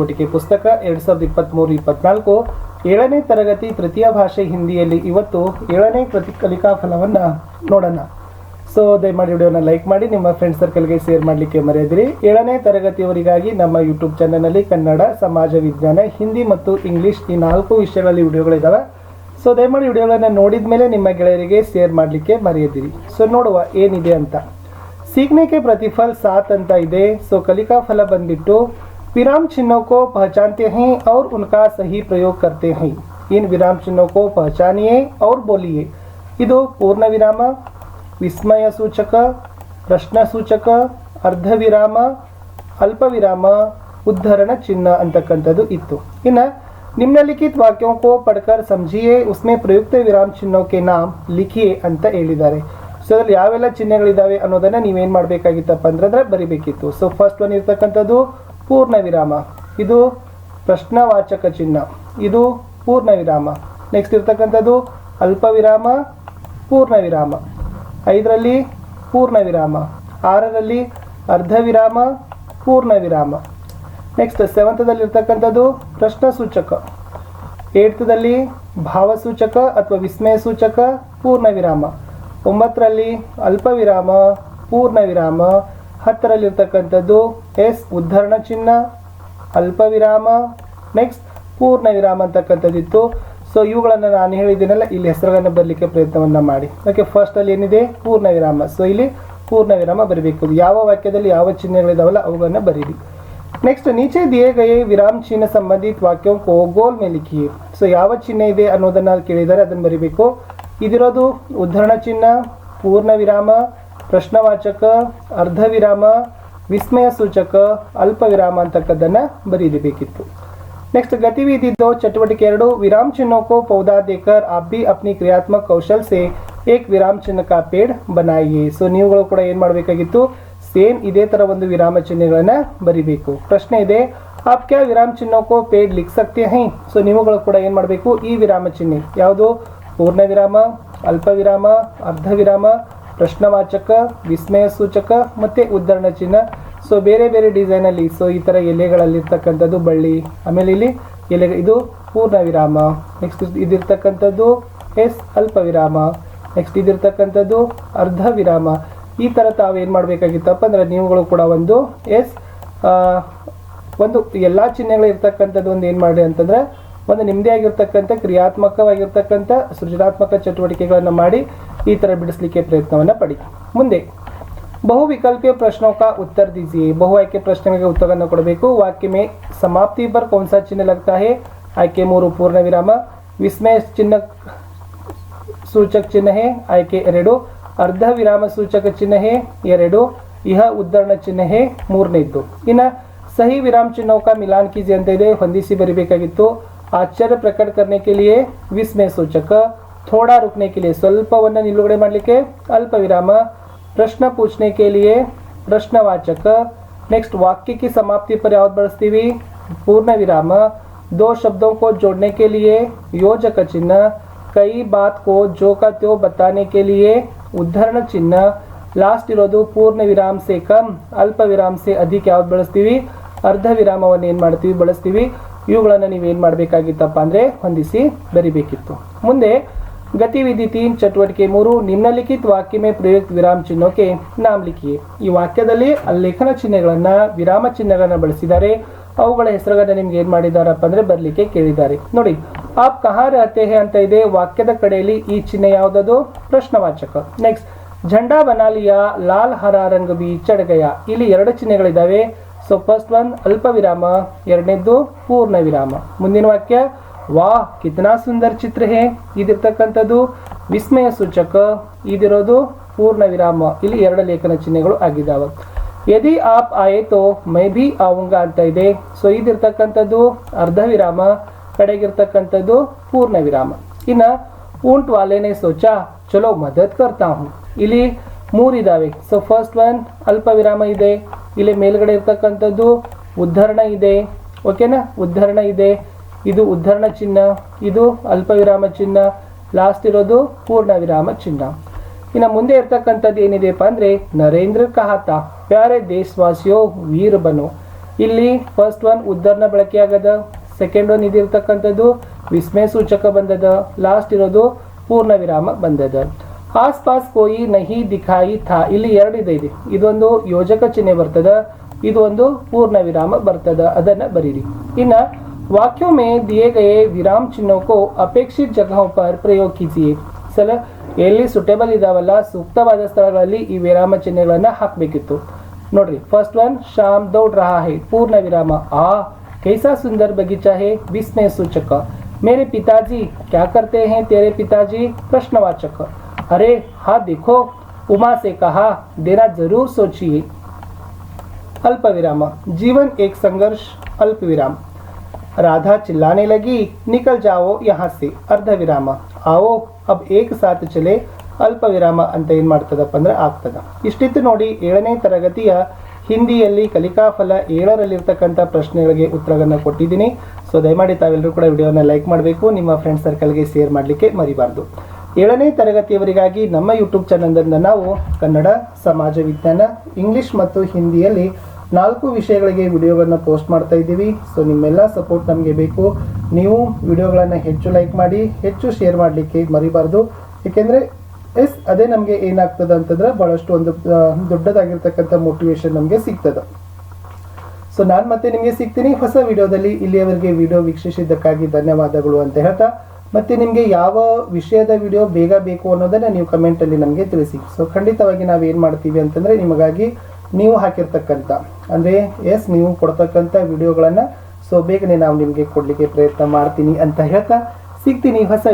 ಕೋಟಿಕೆ ಪುಸ್ತಕ ಎರಡು ಸಾವಿರದ ಇಪ್ಪತ್ತ್ಮೂರು ಇಪ್ಪತ್ನಾಲ್ಕು ಏಳನೇ ತರಗತಿ ತೃತೀಯ ಭಾಷೆ ಹಿಂದಿಯಲ್ಲಿ ಇವತ್ತು ಏಳನೇ ಪ್ರತಿ ಕಲಿಕಾ ಫಲವನ್ನು ನೋಡೋಣ. ಸೊ ದಯಮಾಡಿ ವಿಡಿಯೋನ ಲೈಕ್ ಮಾಡಿ, ನಿಮ್ಮ ಫ್ರೆಂಡ್ ಸರ್ಕಲ್ಗೆ ಶೇರ್ ಮಾಡಲಿಕ್ಕೆ ಮರೆಯದಿರಿ. ಏಳನೇ ತರಗತಿಯವರಿಗಾಗಿ ನಮ್ಮ ಯೂಟ್ಯೂಬ್ ಚಾನಲಲ್ಲಿ ಕನ್ನಡ, ಸಮಾಜ, ವಿಜ್ಞಾನ, ಹಿಂದಿ ಮತ್ತು ಇಂಗ್ಲಿಷ್ ಈ ನಾಲ್ಕು ವಿಷಯಗಳಲ್ಲಿ ವಿಡಿಯೋಗಳಿದ್ದಾವೆ ಸೊ ದಯಮಾಡಿ ವಿಡಿಯೋಗಳನ್ನು ನೋಡಿದ ಮೇಲೆ ನಿಮ್ಮ ಗೆಳೆಯರಿಗೆ ಶೇರ್ ಮಾಡಲಿಕ್ಕೆ ಮರೆಯದಿರಿ. ಸೊ ನೋಡುವ ಏನಿದೆ ಅಂತ. ಸೀಕ್ನೆಗೆ ಪ್ರತಿಫಲ್ ಸಾತ್ ಅಂತ ಇದೆ. ಸೊ ಕಲಿಕಾ ಫಲ ಬಂದ್ಬಿಟ್ಟು विराम चिन्हों को पहचानते हैं और उनका सही प्रयोग करते हैं। इन विराम चिन्हों को पहचानिए और बोलिए। ಇದು ಪೂರ್ಣವಿರಾಮ ವಿಸ್ಮಯ ಸೂಚಕ ಪ್ರಶ್ನ ಸೂಚಕ ಅರ್ಧ ವಿರಾಮ ಅಲ್ಪ ವಿರಾಮ ಉದ್ಧರಣ ಚಿನ್ನ ಅಂತಕ್ಕಂಥದ್ದು ಇತ್ತು ಇನ್ನು ನಿಮ್ನಲಿಖಿತ ವಾಕ್ಯೋं को पढ़कर समझिए। ಪ್ರಯುಕ್ತ ವಿರಾಮ ಚಿಹ್ನಕ್ಕೆ के नाम ಅಂತ ಹೇಳಿದ್ದಾರೆ। ಸೊ ಅದ್ರಲ್ಲಿ ಯಾವೆಲ್ಲ ಚಿಹ್ನೆಗಳಿದ್ದಾವೆ ಅನ್ನೋದನ್ನು ನೀವೇನು ಮಾಡಬೇಕಾಗಿತ್ತಪ್ಪ ಅಂತಂದ್ರೆ ಬರಿಬೇಕಿತ್ತು. ಸೊ ಫಸ್ಟ್ ಒನ್ ಇರ್ತಕ್ಕಂಥದ್ದು ಪೂರ್ಣ ವಿರಾಮ. ಇದು ಪ್ರಶ್ನವಾಚಕ ಚಿಹ್ನ ಇದು ಪೂರ್ಣ ವಿರಾಮ. ನೆಕ್ಸ್ಟ್ ಇರ್ತಕ್ಕಂಥದ್ದು ಅಲ್ಪ ವಿರಾಮ, ಪೂರ್ಣ ವಿರಾಮ. ಐದರಲ್ಲಿ ಪೂರ್ಣ ವಿರಾಮ. ಆರರಲ್ಲಿ ಅರ್ಧ ವಿರಾಮ, ಪೂರ್ಣ ವಿರಾಮ. ನೆಕ್ಸ್ಟ್ ಸೆವೆಂತದಲ್ಲಿ ಇರ್ತಕ್ಕಂಥದ್ದು ಪ್ರಶ್ನ ಸೂಚಕ. ಏಟ್ತದಲ್ಲಿ ಭಾವಸೂಚಕ ಅಥವಾ ವಿಸ್ಮಯ ಸೂಚಕ, ಪೂರ್ಣ ವಿರಾಮ. ಒಂಬತ್ತರಲ್ಲಿ ಅಲ್ಪ ವಿರಾಮ, ಪೂರ್ಣ ವಿರಾಮ. ಹತ್ತರಲ್ಲಿರ್ತಕ್ಕಂಥದ್ದು, ಎಸ್, ಉದ್ಧರಣ ಚಿಹ್ನ ಅಲ್ಪ ವಿರಾಮ ನೆಕ್ಸ್ಟ್ ಪೂರ್ಣ ವಿರಾಮ ಅಂತಕ್ಕಂಥದ್ದಿತ್ತು. ಸೊ ಇವುಗಳನ್ನು ನಾನು ಹೇಳಿದ್ದೀನಲ್ಲ, ಇಲ್ಲಿ ಹೆಸರುಗಳನ್ನು ಬರಲಿಕ್ಕೆ ಪ್ರಯತ್ನವನ್ನು ಮಾಡಿ. ಓಕೆ ಫಸ್ಟಲ್ಲಿ ಏನಿದೆ? ಪೂರ್ಣ ವಿರಾಮ ಸೊ ಇಲ್ಲಿ ಪೂರ್ಣ ವಿರಾಮ ಬರಬೇಕು. ಯಾವ ವಾಕ್ಯದಲ್ಲಿ ಯಾವ ಚಿಹ್ನೆಗಳಿದಾವಲ್ಲ, ಅವುಗಳನ್ನು ಬರೀರಿ. ನೆಕ್ಸ್ಟ್ ನೀಚೆ ದಿಯೇ ವಿರಾಮ ಚಿಹ್ನೆ ಸಂಬಂಧಿತ ವಾಕ್ಯ ಕೋ ಗೋಲ್ ಮೇಲೆ ಲಿಖಿಯೇ ಸೊ ಯಾವ ಚಿಹ್ನೆ ಇದೆ ಅನ್ನೋದನ್ನ ಕೇಳಿದ್ದಾರೆ ಅದನ್ನು ಬರಿಬೇಕು. ಇದಿರೋದು ಉದ್ಧರಣ ಚಿಹ್ನ ಪೂರ್ಣ ವಿರಾಮ ಪ್ರಶ್ನವಾಚಕ ಅರ್ಧ ವಿರಾಮ ವಿಸ್ಮಯ ಸೂಚಕ ಅಲ್ಪ ವಿರಾಮ ಅಂತಕ್ಕದ್ದನ್ನು ಬರೀಬೇಕಿತ್ತು नेक्स्ट गतिविधि दो चटवटिके ಎರಡು विराम चिन्हों को पौधा देकर आप भी अपनी क्रियात्मक कौशल से एक विराम चिन्ह का पेड़ बनाइए ಸೊ ನೀವುಗಳು ಕೂಡ ಏನು ಮಾಡಬೇಕಾಗಿತ್ತು ಸೇಮ್ ಇದೇ ತರ ಒಂದು ವಿರಾಮ ಚಿಹ್ನೆಗಳನ್ನ ಬರಿಬೇಕು ಪ್ರಶ್ನೆ ಇದೆ ಆಪ್ ಕ್ಯಾ ವಿರಾಮ ಚಿಹ್ನೋ ಕೋ ಪೇಡ್ ಲಿಖ್ ಸಕ್ತೆ ಹೈ ಸೊ ನೀವುಗಳು ಕೂಡ ಏನು ಮಾಡಬೇಕು ಈ ವಿರಾಮ ಚಿಹ್ನೆ ಯಾವುದು ಪೂರ್ಣ ವಿರಾಮ ಅಲ್ಪ ವಿರಾಮ ಅರ್ಧ ವಿರಾಮ ಪ್ರಶ್ನವಾಚಕ ವಿಸ್ಮಯ ಸೂಚಕ ಮತ್ತೆ ಉದ್ಧರಣ ಚಿಹ್ನ ಸೊ ಬೇರೆ ಬೇರೆ ಡಿಸೈನಲ್ಲಿ ಸೊ ಈ ಥರ ಎಲೆಗಳಲ್ಲಿರ್ತಕ್ಕಂಥದ್ದು ಬಳ್ಳಿ. ಆಮೇಲೆ ಇಲ್ಲಿ ಎಲೆ, ಇದು ಪೂರ್ಣ ವಿರಾಮ ನೆಕ್ಸ್ಟ್ ಇದಿರ್ತಕ್ಕಂಥದ್ದು ಎಸ್ ಅಲ್ಪ ವಿರಾಮ ನೆಕ್ಸ್ಟ್ ಇದಿರ್ತಕ್ಕಂಥದ್ದು ಅರ್ಧ ವಿರಾಮ ಈ ಥರ ತಾವು ಏನು ಮಾಡಬೇಕಾಗಿತ್ತಪ್ಪ ಅಂದರೆ ನೀವುಗಳು ಕೂಡ ಒಂದು ಎಸ್ ಒಂದು ಎಲ್ಲ ಚಿಹ್ನೆಗಳು ಇರ್ತಕ್ಕಂಥದ್ದು ಒಂದು ಏನು ಮಾಡಿ ಅಂತಂದ್ರೆ, ಒಂದು ನಿಮ್ಮದೇ ಆಗಿರ್ತಕ್ಕಂಥ, ಕ್ರಿಯಾತ್ಮಕವಾಗಿರ್ತಕ್ಕಂಥ, ಸೃಜನಾತ್ಮಕ ಚಟುವಟಿಕೆಗಳನ್ನು ಮಾಡಿ ಈ ಥರ ಬಿಡಿಸ್ಲಿಕ್ಕೆ ಪ್ರಯತ್ನವನ್ನು ಪಡಿ ಮುಂದೆ ಬಹುವಿಕಲ್ಪೀಯ प्रश्नों का उत्तर दीजिए ಬಹು ಆಯ್ಕೆ ಪ್ರಶ್ನೆಗಳಿಗೆ ಉತ್ತರವನ್ನು ಕೊಡಬೇಕು ವಾಕ್ಯ में समाप्ति पर कौन सा चिन्ह लगता है ಆಯ್ಕೆ ಮೂರು ಪೂರ್ಣ ವಿರಾಮ ವಿಸ್ಮಯ ಚಿಹ್ನ ಸೂಚಕ ಚಿಹ್ನೆ ಹೇ ಆಯ್ಕೆ ಎರಡು ಅರ್ಧ ವಿರಾಮ ಸೂಚಕ ಚಿಹ್ನೆ ಹೇ ಎರಡು ಇಹ ಉದ್ಧರಣ ಚಿಹ್ನೆ ಹೇ ಮೂರನೇದ್ದು ಇನ್ನು ಸಹಿ ವಿರಾಮ ಚಿಹ್ನों का मिलान कीजिए ಅಂತ ಇದೆ ಹೊಂದಿಸಿ ಬರಿಬೇಕಾಗಿತ್ತು ಆಶ್ಚರ್ಯ ಪ್ರಕಟ करने के लिए ವಿಸ್ಮಯ ಸೂಚಕ ಥೋಡಾ रुकने के लिए ಸ್ವಲ್ಪವನ್ನು ನಿಲುಗಡೆ ಮಾಡಲಿಕ್ಕೆ ಅಲ್ಪ ವಿರಾಮ ಪ್ರಶ್ನ पूछने के लिए ಪ್ರಶ್ನವಾಚಕ ನೆಕ್ಸ್ಟ್ ವಾಕ್ಯ की समाप्ति पर ಯಾವ್ದು ಬಳಸ್ತೀವಿ ಪೂರ್ಣ ವಿರಾಮ दो शब्दों को जोड़ने के लिए योजक चिन्ह कई बात को जो का त्यो बताने के लिए ಉದ್ಧರಣ ಚಿಹ್ನ ಲಾಸ್ಟ್ ಇರೋದು ಪೂರ್ಣ ವಿರಾಮ ಸೆ ಕಮ್ ಅಲ್ಪ ವಿರಾಮ ಸೆ ಅಧಿಕ ಯಾವ್ದು ಬಳಸ್ತೀವಿ ಅರ್ಧ ವಿರಾಮವನ್ನು ಏನು ಮಾಡ್ತೀವಿ ಬಳಸ್ತೀವಿ ಇವುಗಳನ್ನು ನೀವೇನು ಮಾಡಬೇಕಾಗಿತ್ತಪ್ಪ ಅಂದರೆ ಹೊಂದಿಸಿ ಬರಿಬೇಕಿತ್ತು ಮುಂದೆ ಗತಿವಿಧಿ ತೀನ್ ಚಟುವಟಿಕೆ ಮೂರು ನಿಮ್ನಲಿಖಿತ ವಾಕ್ಯ ಮೇ ಪ್ರಯುಕ್ತ ವಿರಾಮ ಚಿಹ್ನಕ್ಕೆ ನಾಮ ಲಿಖಿಯೆ. ಈ ವಾಕ್ಯದಲ್ಲಿ ಲೇಖನ ಚಿಹ್ನೆಗಳನ್ನು, ವಿರಾಮ ಚಿಹ್ನೆಗಳನ್ನು ಬಳಸಿದ್ದಾರೆ. ಅವುಗಳ ಹೆಸರುಗಳನ್ನ ನಿಮ್ಗೆ ಏನು ಮಾಡಿದಾರಪ್ಪ ಅಂದ್ರೆ ಬರಲಿಕ್ಕೆ ಕೇಳಿದ್ದಾರೆ. ನೋಡಿ, ಆಪ್ ಕಹಾ ರಹತೆ ಹೇ ಅಂತ ಇದೆ. ವಾಕ್ಯದ ಕಡೆಯಲ್ಲಿ ಈ ಚಿಹ್ನೆ ಯಾವುದದು? ಪ್ರಶ್ನವಾಚಕ. ನೆಕ್ಸ್ಟ್ ಝಂಡಾ ಬನಾಲಿಯ ಲಾಲ್ ಹರ ರಂಗ್ ಬಿ ಚಡಗಯ. ಇಲ್ಲಿ ಎರಡು ಚಿಹ್ನೆಗಳಿದಾವೆ ಸೊ ಫಸ್ಟ್ ಒನ್ ಅಲ್ಪ ವಿರಾಮ, ಎರಡನೇದ್ದು ಪೂರ್ಣ ವಿರಾಮ. ಮುಂದಿನ ವಾಕ್ಯ ವಾಹ್, ಕಿತನಾ ಸುಂದರ್ ಚಿತ್ರ ಹೇ, ಇದಿರ್ತಕ್ಕಂಥದ್ದು ವಿಸ್ಮಯ ಸೂಚಕ. ಇದಿರೋದು ಪೂರ್ಣ ವಿರಾಮ. ಇಲ್ಲಿ ಎರಡು ಲೇಖನ ಚಿಹ್ನೆಗಳು ಆಗಿದ್ದಾವೆ. ಯದಿ ಆಪ್ ಆಯೆ ತೋ ಮೈ ಬಿ ಆವುಂಗ ಅಂತ ಇದೆ. ಸೊ ಇದಿರ್ತಕ್ಕಂಥದ್ದು ಅರ್ಧ ವಿರಾಮ, ಕಡೆಗಿರ್ತಕ್ಕಂಥದ್ದು ಪೂರ್ಣ ವಿರಾಮ. ಇನ್ನ ಊಂಟ್ ವಾಲೆನೆ ಸೋಚ, ಚಲೋ ಮದತ್ ಕರ್ತಾ ಹೂಂ. ಇಲ್ಲಿ ಮೂರಿದಾವೆ ಸೊ ಫಸ್ಟ್ ಒನ್ ಅಲ್ಪ ವಿರಾಮ ಇದೆ. ಇಲ್ಲಿ ಮೇಲ್ಗಡೆ ಇರ್ತಕ್ಕಂಥದ್ದು ಉದ್ಧರಣ ಇದೆ. ಓಕೆನಾ ಉದ್ಧರಣ ಇದೆ. ಇದು ಉದ್ಧರಣ ಚಿಹ್ನ ಇದು ಅಲ್ಪ ವಿರಾಮ ಚಿಹ್ನ ಲಾಸ್ಟ್ ಇರೋದು ಪೂರ್ಣ ವಿರಾಮ ಚಿಹ್ನ ಇನ್ನು ಮುಂದೆ ಇರ್ತಕ್ಕಂಥದ್ದು ಏನಿದೆಯಪ್ಪ ಅಂದ್ರೆ ನರೇಂದ್ರ ಕಹಾತ. ಪ್ಯಾರೆ ದೇಶವಾಸಿಯೋ ವೀರ್ ಬನು ಇಲ್ಲಿ ಫಸ್ಟ್ ಒನ್ ಉದ್ಧರಣ ಬಳಕೆ ಆಗದ ಸೆಕೆಂಡ್ ಒನ್ ಇದಿರ್ತಕ್ಕಂಥದ್ದು ವಿಸ್ಮಯ ಸೂಚಕ ಬಂದದ ಲಾಸ್ಟ್ ಇರೋದು ಪೂರ್ಣ ವಿರಾಮ ಬಂದದ. ಆಸ್ ಪಾಸ್ ಕೋಯಿ ನಹಿ ದಿಖಾಯಿ ಥಾ. ಇಲ್ಲಿ ಎರಡು ಇದೆ. ಇದೆ ಇದೊಂದು ಯೋಜಕ ಚಿಹ್ನೆ ಬರ್ತದ, ಇದು ಒಂದು ಪೂರ್ಣ ವಿರಾಮ ಬರ್ತದ. ಅದನ್ನ ಬರೀರಿ. ಇನ್ನ वाक्यों में दिए गए विराम चिन्हों को अपेक्षित जगहों पर प्रयोग कीजिए ಸಲ ಎಲ್ಲಿ ಸುಟೇಬಲ್ ಇದಾವಲ್ಲ ಸೂಕ್ತವಾದ ಸ್ಥಳಗಳಲ್ಲಿ ಈ ವಿರಾಮ ಚಿಹ್ನೆಗಳನ್ನ ಹಾಕಬೇಕಿತ್ತು ನೋಡ್ರಿ ಫಸ್ಟ್ ಒನ್ ಶಾಮ್ ದೌಡ್ ರಹಾ ಹೈ ಪೂರ್ಣ ವಿರಾಮ ಆ कैसा सुंदर बगीचा है विस्मय सूचक मेरे पिताजी क्या करते हैं तेरे पिताजी प्रश्नवाचक अरे हाँ देखो उमा से कहा देना जरूर सोचिए अल्प विराम जीवन एक संघर्ष अल्प विराम राधा चिल्लाने लगी निकल जाओ यहाँ से ಅರ್ಧ ವಿರಾಮ आओ अब एक साथ चले ಅಲ್ಪ ವಿರಾಮ ಅಂತ ಏನ್ ಮಾಡ್ತದಪ್ಪ ಅಂದ್ರೆ ಆಗ್ತದ ಇಷ್ಟಿತ್ತು ನೋಡಿ ಏಳನೇ ತರಗತಿಯ ಹಿಂದಿಯಲ್ಲಿ ಕಲಿಕಾಫಲ ಏಳರಲ್ಲಿರ್ತಕ್ಕಂಥ ಪ್ರಶ್ನೆಗಳಿಗೆ ಉತ್ತರಗಳನ್ನ ಕೊಟ್ಟಿದ್ದೀನಿ ಸೊ ದಯಮಾಡಿ ತಾವೆಲ್ಲರೂ ಕೂಡ ವಿಡಿಯೋನ ಲೈಕ್ ಮಾಡಬೇಕು ನಿಮ್ಮ ಫ್ರೆಂಡ್ ಸರ್ಕಲ್ಗೆ ಶೇರ್ ಮಾಡಲಿಕ್ಕೆ ಮರಿಬಾರ್ದು ಏಳನೇ ತರಗತಿಯವರಿಗಾಗಿ ನಮ್ಮ ಯೂಟ್ಯೂಬ್ ಚಾನಲ್ನಿಂದ ನಾವು ಕನ್ನಡ ಸಮಾಜ ವಿಜ್ಞಾನ ಇಂಗ್ಲಿಷ್ ಮತ್ತು ಹಿಂದಿಯಲ್ಲಿ ನಾಲ್ಕು ವಿಷಯಗಳಿಗೆ ವಿಡಿಯೋಗಳನ್ನ ಪೋಸ್ಟ್ ಮಾಡ್ತಾ ಇದ್ದೀವಿ. ಸೊ ನಿಮ್ಮೆಲ್ಲ ಸಪೋರ್ಟ್ ನಮಗೆ ಬೇಕು. ನೀವು ವಿಡಿಯೋಗಳನ್ನು ಹೆಚ್ಚು ಲೈಕ್ ಮಾಡಿ, ಹೆಚ್ಚು ಶೇರ್ ಮಾಡಲಿಕ್ಕೆ ಮರಿಬಾರ್ದು. ಏಕೆಂದರೆ ಎಸ್ ಅದೇ ನಮಗೆ ಏನಾಗ್ತದೆ ಅಂತಂದ್ರೆ ಬಹಳಷ್ಟು ಒಂದು ದೊಡ್ಡದಾಗಿರ್ತಕ್ಕಂಥ ಮೋಟಿವೇಶನ್ ನಮಗೆ ಸಿಗ್ತದೆ. ಸೊ ನಾನು ಮತ್ತೆ ನಿಮಗೆ ಸಿಗ್ತೀನಿ. ಹೊಸ ವಿಡಿಯೋದಲ್ಲಿ ಇಲ್ಲಿಯವರೆಗೆ ವಿಡಿಯೋ ವೀಕ್ಷಿಸಿದ್ದಕ್ಕಾಗಿ ಧನ್ಯವಾದಗಳು ಅಂತ ಹೇಳ್ತಾ. ಮತ್ತೆ ನಿಮಗೆ ಯಾವ ವಿಷಯದ ವಿಡಿಯೋ ಬೇಗ ಬೇಕು ಅನ್ನೋದನ್ನ ನೀವು ಕಮೆಂಟಲ್ಲಿ ನಮಗೆ ತಿಳಿಸಿ. ಸೊ ಖಂಡಿತವಾಗಿ ನಾವು ಏನು ಮಾಡ್ತೀವಿ ಅಂತಂದ್ರೆ ನಿಮಗಾಗಿ ನೀವು ಹಾಕಿರ್ತಕ್ಕಂಥ, ಅಂದ್ರೆ ಎಸ್ ನೀವು ಕೊಡ್ತಕ್ಕಂಥ ವಿಡಿಯೋಗಳನ್ನ ಸೊ ಬೇಗನೆ ನಾವು ನಿಮಗೆ ಕೊಡ್ಲಿಕ್ಕೆ ಪ್ರಯತ್ನ ಮಾಡ್ತೀನಿ ಅಂತ ಹೇಳ್ತಾ ಸಿಗ್ತೀನಿ. ಹೊಸ